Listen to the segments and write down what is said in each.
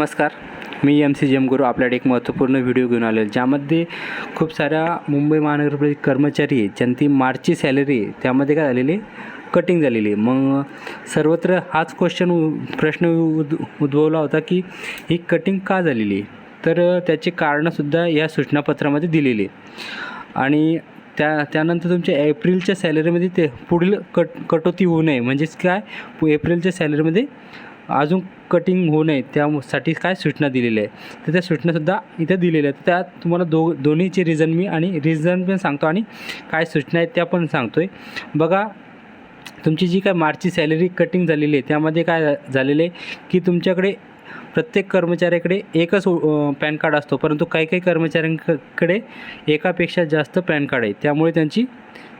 नमस्कार. मी M C जेम गुरु आपल्याकडे एक महत्त्वपूर्ण व्हिडिओ घेऊन आलो आहे. ज्यामध्ये खूप साऱ्या मुंबई महानगरपालिका कर्मचारी आहेत. ज्यांची मार्चची सॅलरी आहे. त्यामध्ये काय झालेली कटिंग झालेली आहे. मग सर्वत्र हाच क्वेश्चन प्रश्न उद उद्भवला होता की ही कटिंग का झालेली आहे? तर त्याची कारणंसुद्धा या सूचनापत्रामध्ये दिलेली आहे आणि त्या त्यानंतर तुमच्या एप्रिलच्या सॅलरीमध्ये ते पुढील कट कटोती होऊ नये. म्हणजेच काय? पु- एप्रिलच्या सॅलरीमध्ये अजून कटिंग होऊ नये त्यासाठी काय सूचना दिलेल्या आहे तर त्या सूचनासुद्धा इथे दिलेल्या आहेत. त्यात तुम्हाला दो दोन्हीचे रिझन मी आणि रिझन पण सांगतो आणि काय सूचना आहेत त्या पण सांगतो आहे बघा तुमची जी काय मार्चची सॅलरी कटिंग झालेली आहे त्यामध्ये काय झालेलं आहे की तुमच्याकडे प्रत्येक कर्मचाऱ्याकडे एकच पॅन कार्ड असतो. परंतु काही काही कर्मचाऱ्यांकडे एकापेक्षा जास्त पॅन कार्ड आहे. त्यामुळे त्यांची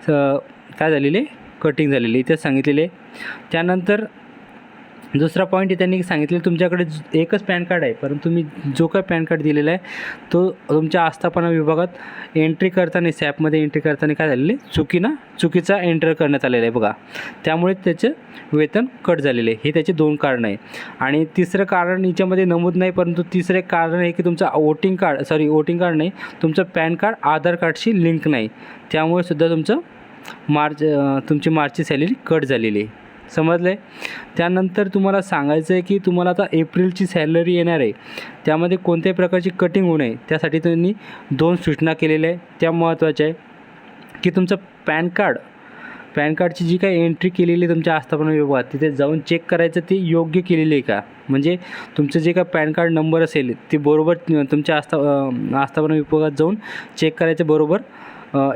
काय झालेली आहे? कटिंग झालेली आहे. इथे सांगितलेले त्यानंतर दुसरा पॉईंट त्यांनी सांगितलं तुमच्याकडे एकच पॅन कार्ड आहे परंतु तुम्ही जो काय पॅन कार्ड दिलेला आहे तो तुमच्या आस्थापना विभागात एंट्री करताना सॅपमध्ये एंट्री करताना काय झालेलं आहे? चुकीनं चुकीचा एंटर करण्यात आलेला आहे बघा. त्यामुळे त्याचं वेतन कट झालेले आहे. हे त्याचे दोन कारण आहे. आणि तिसरं कारण याच्यामध्ये नमूद नाही परंतु तिसरं एक कारण आहे की तुमचं voting card sorry voting card नाही तुमचं पॅन कार्ड आधार कार्डशी लिंक नाही. त्यामुळे सुद्धा तुमचं मार्च तुमची मार्चची सॅलरी कट झालेली आहे. समजलं आहे त्यानंतर तुम्हाला सांगायचं आहे की तुम्हाला आता एप्रिलची सॅलरी येणार आहे. त्यामध्ये कोणत्याही प्रकारची कटिंग होऊ नये. त्यासाठी त्यांनी दोन सूचना केलेल्या आहे त्या महत्त्वाच्या आहे की तुमचं पॅन कार्ड पॅन कार्डची जी काही एंट्री केलेली आहे तुमच्या आस्थापना विभागात तिथे जाऊन चेक करायचं ते योग्य केलेली आहे का? म्हणजे तुमचं जे काय पॅन कार्ड नंबर असेल ते बरोबर तुमच्या आस्था आस्थापना विभागात जाऊन चेक करायचं बरोबर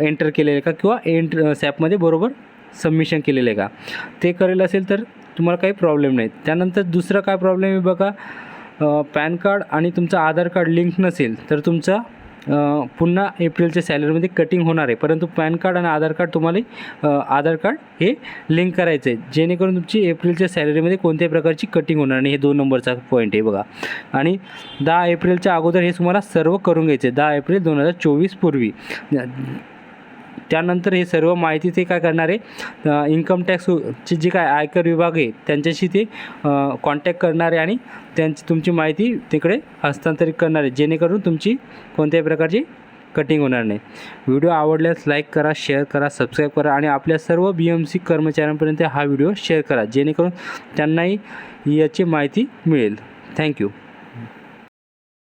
एंटर केलेलं आहे का? किंवा एंट्र सॅपमध्ये बरोबर सबमिशन केलेलं आहे का? ते करेल असेल तर तुम्हाला काही प्रॉब्लेम नाही. त्यानंतर दुसरा काय प्रॉब्लेम आहे बघा? पॅन कार्ड आणि तुमचं आधार कार्ड लिंक नसेल तर तुमचा पुन्हा एप्रिलच्या सॅलरीमध्ये कटिंग होणार आहे. परंतु पॅन कार्ड आणि आधार कार्ड तुम्हाला आधार कार्ड हे लिंक करायचं आहे. जेणेकरून तुमची एप्रिलच्या सॅलरीमध्ये कोणत्याही प्रकारची कटिंग होणार नाही. हे दोन नंबरचा पॉईंट आहे बघा. आणि दहा एप्रिलच्या अगोदर हे तुम्हाला सर्व करून घ्यायचे आहे. दहा एप्रिल दोन हजार चोवीसपूर्वी त्यानंतर हे सर्व माहिती ते काय करणार आहे? इन्कम टॅक्सची जी काय आयकर विभाग आहे त्यांच्याशी ते कॉन्टॅक्ट करणार आहे आणि त्यांची तुमची माहिती तिकडे हस्तांतरित करणार आहे. जेणेकरून तुमची कोणत्याही प्रकारची कटिंग होणार नाही. व्हिडिओ आवडल्यास लाईक करा शेअर करा सबस्क्राईब करा आणि आपल्या सर्व बी एम सी कर्मचाऱ्यांपर्यंत हा व्हिडिओ शेअर करा. जेणेकरून त्यांनाही याची माहिती मिळेल. थँक्यू